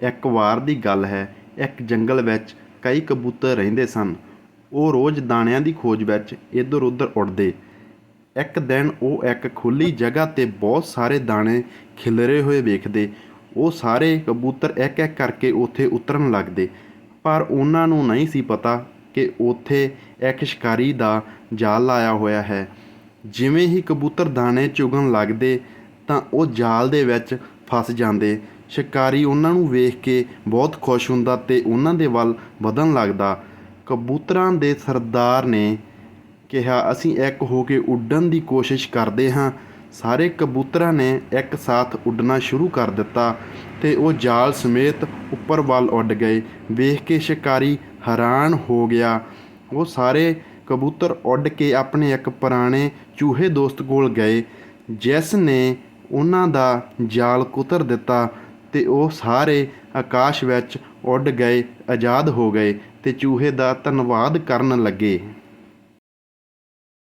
ਇੱਕ ਵਾਰ ਦੀ ਗੱਲ ਹੈ, ਇੱਕ ਜੰਗਲ ਵਿੱਚ ਕਈ ਕਬੂਤਰ ਰਹਿੰਦੇ ਸਨ। ਉਹ ਰੋਜ਼ ਦਾਣਿਆਂ ਦੀ ਖੋਜ ਵਿੱਚ ਇੱਧਰ ਉੱਧਰ ਉੱਡਦੇ। ਇੱਕ ਦਿਨ ਉਹ ਇੱਕ ਖੁੱਲੀ ਜਗ੍ਹਾ ਤੇ ਬਹੁਤ ਸਾਰੇ ਦਾਣੇ ਖਿਲਰੇ ਹੋਏ ਵੇਖਦੇ। ਉਹ ਸਾਰੇ ਕਬੂਤਰ ਇੱਕ ਇੱਕ ਕਰਕੇ ਉੱਥੇ ਉਤਰਨ ਲੱਗਦੇ। ਪਰ ਉਹਨਾਂ ਨੂੰ ਨਹੀਂ ਸੀ ਪਤਾ ਕਿ ਉੱਥੇ ਇੱਕ ਸ਼ਿਕਾਰੀ ਦਾ ਜਾਲ ਲਾਇਆ ਹੋਇਆ ਹੈ। ਜਿਵੇਂ ਹੀ ਕਬੂਤਰ ਦਾਣੇ ਚੁਗਣ ਲੱਗਦੇ ਤਾਂ ਉਹ ਜਾਲ ਦੇ ਵਿੱਚ ਫਸ ਜਾਂਦੇ। ਸ਼ਿਕਾਰੀ ਉਹਨਾਂ ਨੂੰ ਵੇਖ ਕੇ ਬਹੁਤ ਖੁਸ਼ ਹੁੰਦਾ ਤੇ ਉਹਨਾਂ ਦੇ ਵੱਲ ਵਧਣ ਲੱਗਦਾ। ਕਬੂਤਰਾਂ ਦੇ ਸਰਦਾਰ ਨੇ ਕਿਹਾ, ਅਸੀਂ ਇੱਕ ਹੋ ਕੇ ਉੱਡਣ ਦੀ ਕੋਸ਼ਿਸ਼ ਕਰਦੇ ਹਾਂ। ਸਾਰੇ ਕਬੂਤਰਾਂ ਨੇ ਇੱਕ ਸਾਥ ਉੱਡਣਾ ਸ਼ੁਰੂ ਕਰ ਦਿੱਤਾ ਤੇ ਉਹ ਜਾਲ ਸਮੇਤ ਉੱਪਰ ਵੱਲ ਉੱਡ ਗਏ। ਵੇਖ ਕੇ ਸ਼ਿਕਾਰੀ ਹੈਰਾਨ ਹੋ ਗਿਆ। ਉਹ ਸਾਰੇ ਕਬੂਤਰ ਉੱਡ ਕੇ ਆਪਣੇ ਇੱਕ ਪੁਰਾਣੇ ਚੂਹੇ ਦੋਸਤ ਕੋਲ ਗਏ, ਜਿਸ ਨੇ ਉਹਨਾਂ ਦਾ ਜਾਲ ਕੁਤਰ ਦਿੱਤਾ। ਤੇ ਉਹ ਸਾਰੇ ਆਕਾਸ਼ ਵਿੱਚ ਉੱਡ ਗਏ, ਆਜ਼ਾਦ ਹੋ ਗਏ ਅਤੇ ਚੂਹੇ ਦਾ ਧੰਨਵਾਦ ਕਰਨ ਲੱਗੇ।